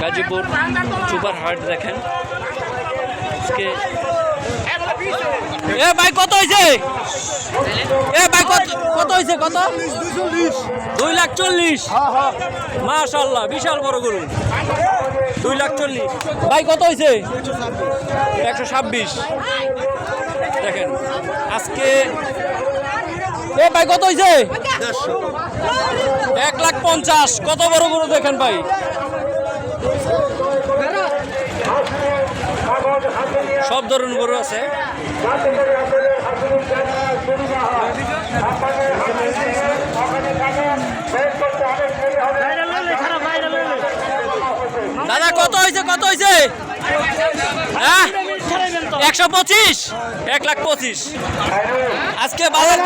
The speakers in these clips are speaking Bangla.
গাজীপুর সুপার হাট দেখেন। আজকে এ ভাই কত হয়েছে এ ভাই কত কত হয়েছে কত? দুই লাখ চল্লিশ। মাশাল্লাহ বিশাল বড় গরু। দুই লাখ চল্লিশ। ভাই কত হয়েছে একশো ছাব্বিশ। দেখেন আজকে এ ভাই কত হয়েছে এক লাখ পঞ্চাশ। কত বড় গরু দেখেন ভাই? সব ধরনের গরু আছে। দাদা, কত হয়েছে কত হয়েছে? হ্যাঁ? একশো পঁচিশ? এক লাখ পঁচিশ। আজকে বাজার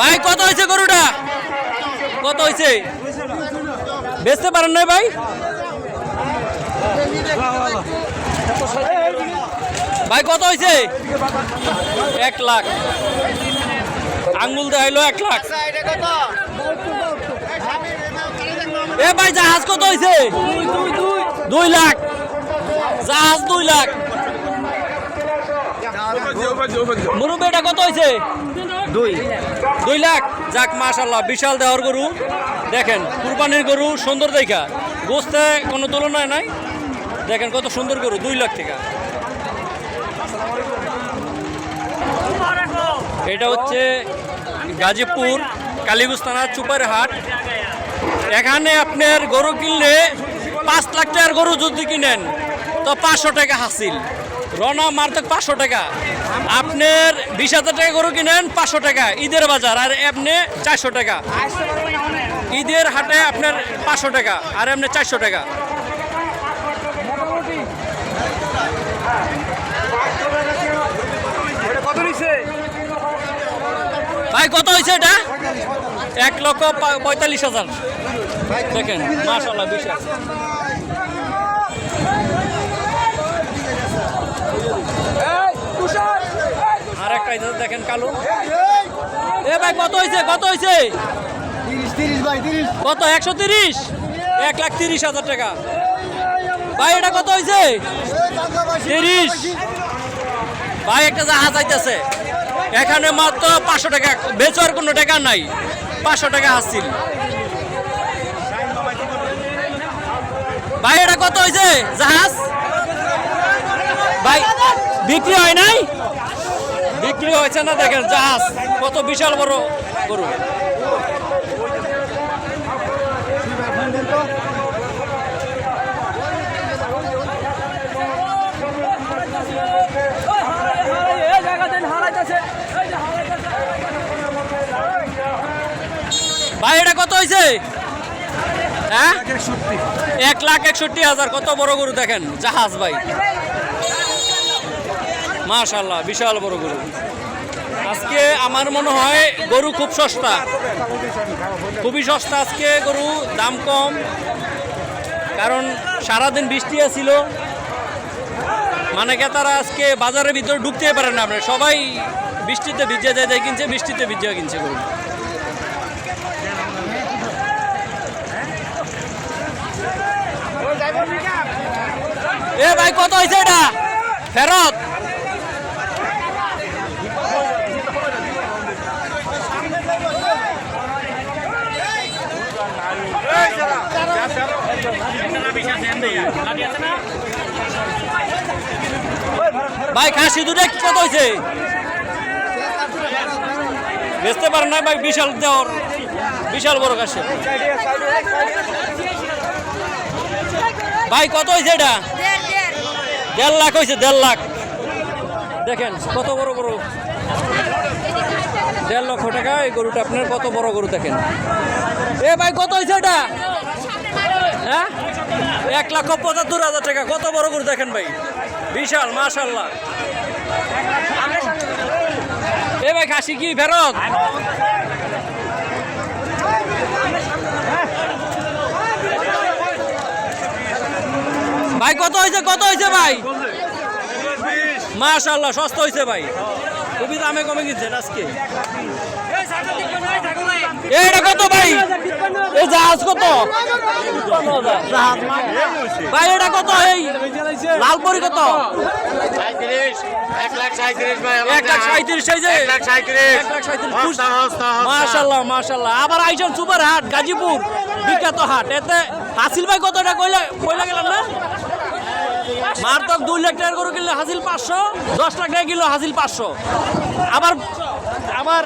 ভাই, কত হয়েছে গরুটা? কত হয়েছে? বেচতে পারেন নাই ভাই? ভাই, কত হয়েছে? এক লাখ। আঙ্গুল দেখাইলো এক লাখ। এ ভাই, জাহাজ কত হয়েছে? দুই লাখ। জাহাজ দুই লাখ। মুরুব এটা কত হয়েছে দুই। দুই লাখ। যাক মাশাল্লাহ বিশাল দেহর গরু। দেখেন কুরবানির গরু সুন্দর দেখা। গোস্তে কোনো তুলনায় নাই। দেখেন কত সুন্দর গরু দুই লাখ টাকা। এটা হচ্ছে গাজীপুর কালীগঞ্জ থানার চুপার হাট এখানে আপনার গরু কিনলে পাঁচ লাখ টাকার গরু যদি কিনেন তো পাঁচশো টাকা হাসিল। রনা মারতে পাঁচশো টাকা। আপনার বিশ হাজার টাকা গরু কিনেন পাঁচশো টাকা। ঈদের বাজার, আর এমনি চারশো টাকা। ঈদের হাটে আপনার পাঁচশো টাকা, আর এমনি চারশো টাকা। ভাই, কত হয়েছে এটা? এক লক্ষ পঁয়তাল্লিশ হাজার। দেখেন মাশাল্লাহ বিশাল যে দেখেন কালো। এ ভাই কত হয়েছে কত হয়েছে ভাই কত একশো তিরিশ? এক লাখ তিরিশ হাজার টাকা। ভাই এটা কত হয়েছে তিরিশ। ভাই একটা জাহাজ আইতেছে। এখানে মাত্র পাঁচশো টাকা বেচার কোনো টাকা নাই। পাঁচশো টাকা হাসছিল ভাই এটা কত হয়েছে জাহাজ? ভাই বিক্রি হয় নাই? বিক্রি হয়েছে না দেখেন জাহাজ। কত বিশাল বড় গরু। ভাই এটা কত হয়েছে হ্যাঁ? এক লাখ একষট্টি হাজার কত বড় গরু দেখেন জাহাজ ভাই। মাশাল্লাহ বিশাল বড় গরু। আজকে আমার মনে হয় গরু খুব সস্তা। খুবই সস্তা আজকে গরু, দাম কম। কারণ সারাদিন বৃষ্টি আছিল। মানে তারা আজকে বাজারের ভিতরে ঢুকতে পারে না আপনার। সবাই বৃষ্টিতে ভিজে যায় যায় কিনছে, বৃষ্টিতে ভিজে কিনছে গরু। এ ভাই, কত হয়েছে এটা? ফেরত? ভাই, খাসি দুটো কত হয়েছে বেচতে পারেন না ভাই, বিশাল দেওয়ার, বিশাল বড় খাসি। ভাই, কত হয়েছে এটা? দেড় লাখ হয়েছে দেড় লাখ। দেখেন, কত বড় গরু। দেড় লক্ষ টাকা, এই গরুটা আপনার কত বড় গরু দেখেন। এ ভাই, কত হয়েছে এটা? হ্যাঁ? এক লক্ষ পঁচাত্তর হাজার টাকা, কত বড় গরু দেখেন ভাই। বিশাল মাশাল্লাহ। এ ভাই খাসি কি ফেরত? ভাই কত হয়েছে কত হয়েছে ভাই? মাশাল্লাহ সস্তা হয়েছে ভাই। খুবই দামে কমে গেছে আজকে। এটা কত ভাই? এই জাহাজ কত? ভাই এটা কত? এই লালপরি কত। মাশাল্লাহ মাশাল্লাহ। আবার আইসন সুপার হাট গাজীপুর। বিখ্যাত হাট। এতে হাসিল ভাই কতটা কইলা কইলা গেলাম না? মারতক দুই লাখ টাকার গরু কিনলে হাসিল পাঁচশো দশ লাখ টাকা কিনলো হাসিল পাঁচশো। আবার আবার